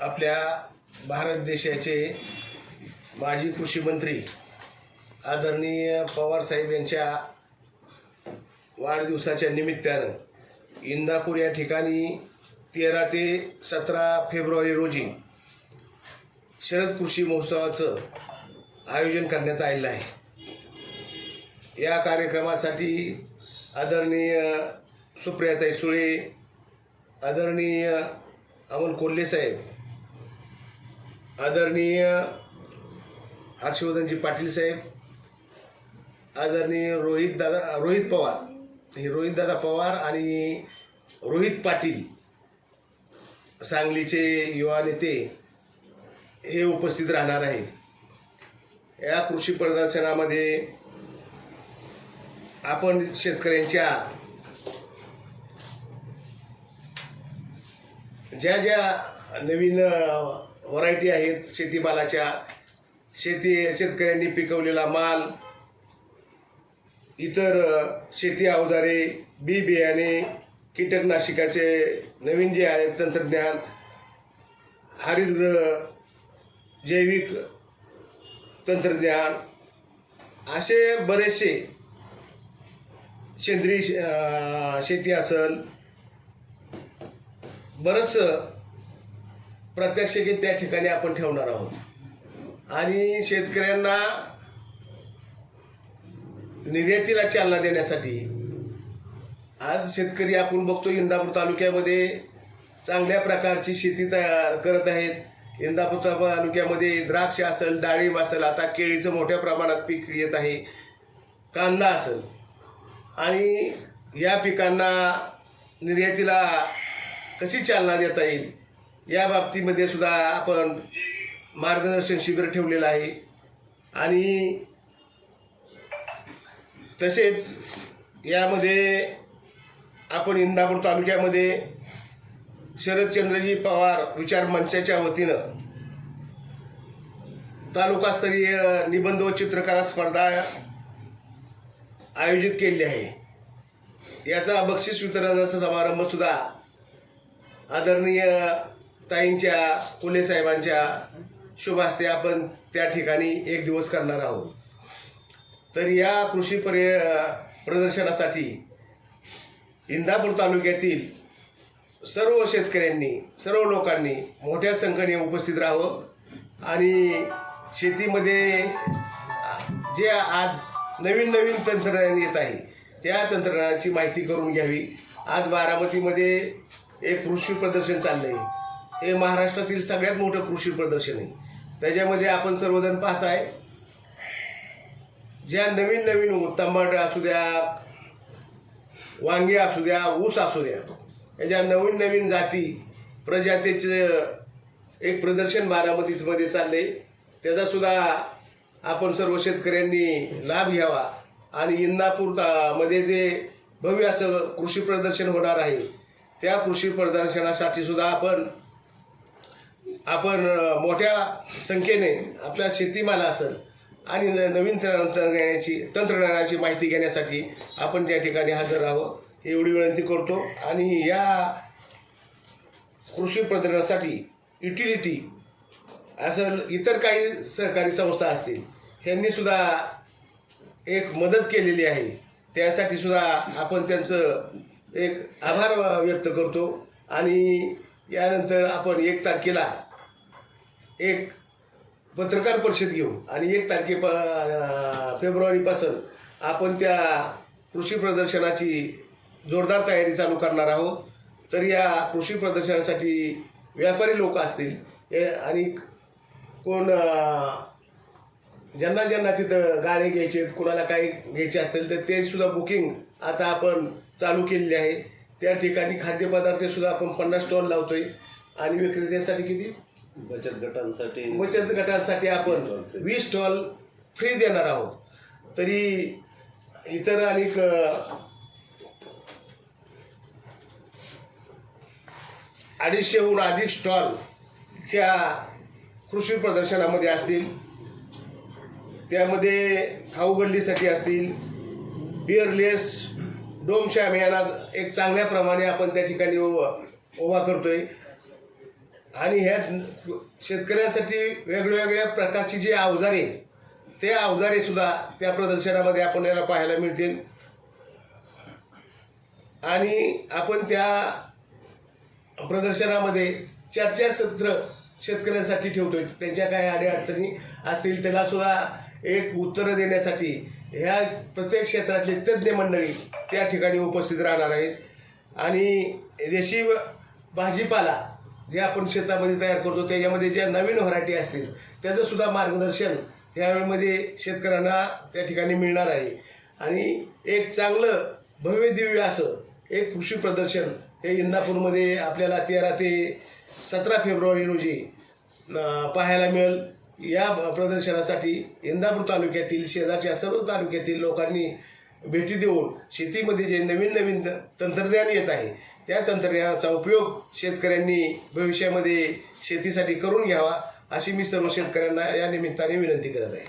आपल्या भारत देशाचे माजी कृषी मंत्री आदरणीय पवारसाहेब यांच्या वाढदिवसाच्या निमित्तानं इंदापूर या ठिकाणी तेरा ते सतरा फेब्रुवारी रोजी शरद कृषी महोत्सवाचं आयोजन करण्यात आलेलं आहे. या कार्यक्रमासाठी आदरणीय सुप्रियाताई सुळे आदरणीय अमोल कोल्हे साहेब आदरणीय हर्षवर्धनजी पाटील साहेब आदरणीय रोहित दादा रोहित पवार हे रोहित दादा पवार आणि रोहित पाटील सांगलीचे युवा नेते हे उपस्थित राहणार आहेत. या कृषी प्रदर्शनामध्ये आपण शेतकऱ्यांच्या ज्या ज्या नवीन व्हरायटी आहेत. शेतीमालाच्या शेती शेतकऱ्यांनी पिकवलेला माल इतर शेती अवजारे बी बियाणे कीटकनाशकाचे नवीन जे आहेत तंत्रज्ञान हरितगृह जैविक तंत्रज्ञान असे बरेचसे सेंद्रिय शे- शेती असेल. बरंचसं प्रात्यक्षिके त्या ठिकाणी आपण ठेवणार आहोत. आणि शेतकऱ्यांना निर्यातीला चालना देण्यासाठी आज शेतकरी आपण बघतो इंदापूर तालुक्यामध्ये चांगल्या प्रकारची शेती तयार करत आहेत. इंदापूर तालुक्यामध्ये द्राक्ष असेल डाळिंब असेल आता केळीचं मोठ्या प्रमाणात पीक येत आहे. कांदा असेल. आणि या पिकांना निर्यातीला कशी चालना देता येईल? या बाबतीमध्ये सुद्धा आपण मार्गदर्शन शिबिर ठेवलेलं आहे. आणि तसेच यामध्ये आपण इंदापूर तालुक्यामध्ये शरदचंद्रजी पवार विचार मंचाच्या वतीनं तालुकास्तरीय निबंध व चित्रकला स्पर्धा आयोजित केली आहे. याचा बक्षीस वितरणाचा समारंभसुद्धा आदरणीय ताईंच्या फुले साहेबांच्या शुभ हस्ते आपण त्या ठिकाणी एक दिवस करणार आहोत. तर या कृषी पर्य प्रदर्शनासाठी इंदापूर तालुक्यातील सर्व शेतकऱ्यांनी सर्व लोकांनी मोठ्या संख्येने उपस्थित राहावं आणि शेतीमध्ये जे आज नवीन नवीन तंत्रज्ञान येत आहे त्या तंत्रज्ञानाची माहिती करून घ्यावी. आज बारामतीमध्ये एक कृषी प्रदर्शन चाललं आहे हे महाराष्ट्रातील सगळ्यात मोठं कृषी प्रदर्शन आहे. त्याच्यामध्ये आपण सर्वजण पाहताय ज्या नवीन नवीन टमाटर असू द्या वांगी असू द्या ऊस असू द्या या ज्या नवीन नवीन जाती प्रजातीचं एक प्रदर्शन बारामतीमध्ये चालले त्याचा सुद्धा आपण सर्व शेतकऱ्यांनी लाभ घ्यावा. आणि इंदापूरमध्ये जे भव्य असं कृषी प्रदर्शन होणार आहे त्या कृषी प्रदर्शनासाठी सुद्धा आपण आपण मोठ्या संख्येने आपल्या शेतीमाला असेल आणि न- नवीन तंत्रज्ञानाची तंत्रज्ञानाची माहिती घेण्यासाठी आपण त्या ठिकाणी हजर राहावं. एवढी विनंती करतो. आणि या कृषी प्रदर्शनासाठी युटिलिटी असं इतर काही सहकारी संस्था असतील ह्यांनी सुद्धा एक मदत केलेली आहे. त्यासाठी सुद्धा आपण त्यांचं एक आभार व्यक्त करतो. आणि यानंतर आपण एक तारखेला एक पत्रकार परिषद घेऊ आणि एक तारखे फेब्रुवारीपासून आपण त्या कृषी प्रदर्शनाची जोरदार तयारी चालू करणार आहोत. तर या कृषी प्रदर्शनासाठी व्यापारी लोक असतील आणि कोण ज्यांना ज्यांना तिथं गाणे घ्यायचे आहेत, कुणाला काही घ्यायचे असेल तर ते सुद्धा बुकिंग आता आपण चालू केलेली आहे. त्या ठिकाणी खाद्यपदार्थ सुद्धा आपण पन्नास स्टॉल लावतोय. आणि विक्रेत्यांसाठी किती? बचत गटांसाठी बचत गटासाठी आपण वीस स्टॉल फ्री देणार आहोत. तरी इतर अनेक अडीचशेहून अधिक स्टॉल ह्या कृषी प्रदर्शनामध्ये असतील. त्यामध्ये खाऊगल्लीसाठी असतील. बिअरलेस डोमशा अभियानात एक चांगल्या प्रमाणे आपण त्या ठिकाणी उभा करतोय. आणि ह्या शेतकऱ्यांसाठी वेगवेगळ्या प्रकारची जी अवजारे ते अवजारे सुद्धा त्या प्रदर्शनामध्ये आपण याला पाहायला मिळतील. आणि आपण त्या प्रदर्शनामध्ये चर्चासत्र शेतकऱ्यांसाठी ठेवतोय. त्यांच्या काही अडीअडचणी असतील त्याला सुद्धा एक उत्तरं देण्यासाठी ह्या प्रत्येक क्षेत्रातले तज्ज्ञ मंडळी त्या ठिकाणी उपस्थित राहणार आहेत. आणि देशी भाजीपाला जे आपण शेतामध्ये तयार करतो त्याच्यामध्ये ज्या नवीन व्हरायटी असतील त्याचं सुद्धा मार्गदर्शन त्यावेळेमध्ये शेतकऱ्यांना त्या ठिकाणी मिळणार आहे. आणि एक चांगलं भव्य दिव्य असं एक कृषी प्रदर्शन हे इंदापूरमध्ये आपल्याला तेरा ते सतरा फेब्रुवारी रोजी पाहायला मिळेल. या प्रदर्शनासाठी इंदापूर तालुक्यातील शेजारच्या सर्व तालुक्यातील लोकांनी भेटी देऊन शेतीमध्ये जे नवीन नवीन त- तंत्रज्ञान येत आहे त्या तंत्रज्ञानाचा उपयोग शेतकऱ्यांनी भविष्यामध्ये शेतीसाठी करून घ्यावा अशी मी सर्व शेतकऱ्यांना या निमित्ताने विनंती करत आहे.